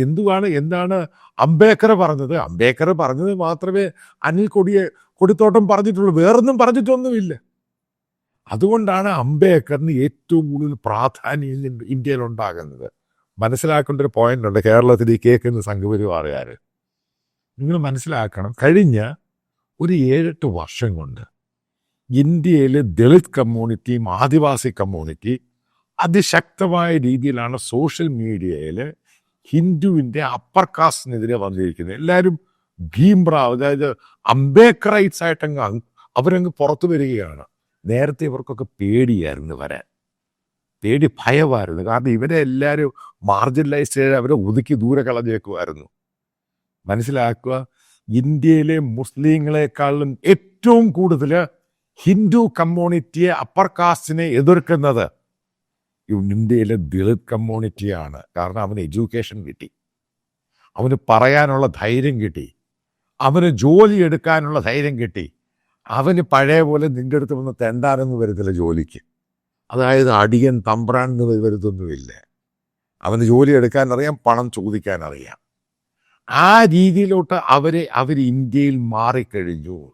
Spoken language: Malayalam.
എന്തുവാണ് എന്താണ് അംബേദ്കർ പറഞ്ഞത്? അംബേദ്കർ പറഞ്ഞത് മാത്രമേ അനിൽ കൊടിയെ കൊടിത്തോട്ടം പറഞ്ഞിട്ടുള്ളൂ. വേറൊന്നും പറഞ്ഞിട്ടൊന്നുമില്ല. അതുകൊണ്ടാണ് അംബേദ്കറിന് ഏറ്റവും കൂടുതൽ പ്രാധാന്യം ഇന്ത്യയിൽ ഉണ്ടാകുന്നത് മനസ്സിലാക്കേണ്ട ഒരു പോയിന്റ് ഉണ്ട്. കേരളത്തിൽ ഈ കേൾക്കുന്ന സംഘപരിവാറുകാർ നിങ്ങൾ മനസ്സിലാക്കണം. കഴിഞ്ഞ ഒരു ഏഴെട്ട് വർഷം കൊണ്ട് ഇന്ത്യയിലെ ദളിത് കമ്മ്യൂണിറ്റിയും ആദിവാസി കമ്മ്യൂണിറ്റി അതിശക്തമായ രീതിയിലാണ് സോഷ്യൽ മീഡിയയിൽ ഹിന്ദുവിന്റെ അപ്പർ കാസ്റ്റിനെതിരെ വന്നിരിക്കുന്നത്. എല്ലാവരും ഭീംറാവ് അതായത് അംബേദ്കറൈറ്റ്സ് ആയിട്ടങ്ങ് അവരങ്ങ് പുറത്തു വരികയാണ്. നേരത്തെ ഇവർക്കൊക്കെ പേടിയായിരുന്നു വരാൻ. പേടി ഭയമായിരുന്നു. കാരണം ഇവരെ എല്ലാവരും മാർജിനലൈസ് ചെയ്ത് അവരെ ഒതുക്കി ദൂരെ കളഞ്ഞേക്കുമായിരുന്നു. മനസ്സിലാക്കുക ഇന്ത്യയിലെ മുസ്ലിങ്ങളെക്കാളും ഏറ്റവും കൂടുതൽ ഹിന്ദു കമ്മ്യൂണിറ്റിയെ അപ്പർ കാസ്റ്റിനെ എതിർക്കുന്നത് ഇന്ത്യയിലെ ദളിത് കമ്മ്യൂണിറ്റിയാണ്. കാരണം അവന് എഡ്യൂക്കേഷൻ കിട്ടി. അവന് പറയാനുള്ള ധൈര്യം കിട്ടി. അവന് ജോലി എടുക്കാനുള്ള ധൈര്യം കിട്ടി. അവന് പഴയ പോലെ നിന്റെ അടുത്ത് വന്ന് തെണ്ടാനൊന്നും വരത്തില്ല ജോലിക്ക്. അതായത് അടിയൻ തമ്പ്രാൻ എന്ന് വരുത്തൊന്നുമില്ല. അവന് ജോലി എടുക്കാൻ അറിയാം പണം ചോദിക്കാൻ അറിയാം. ആ രീതിയിലോട്ട് അവരെ അവർ ഇന്ത്യയിൽ മാറിക്കഴിഞ്ഞു.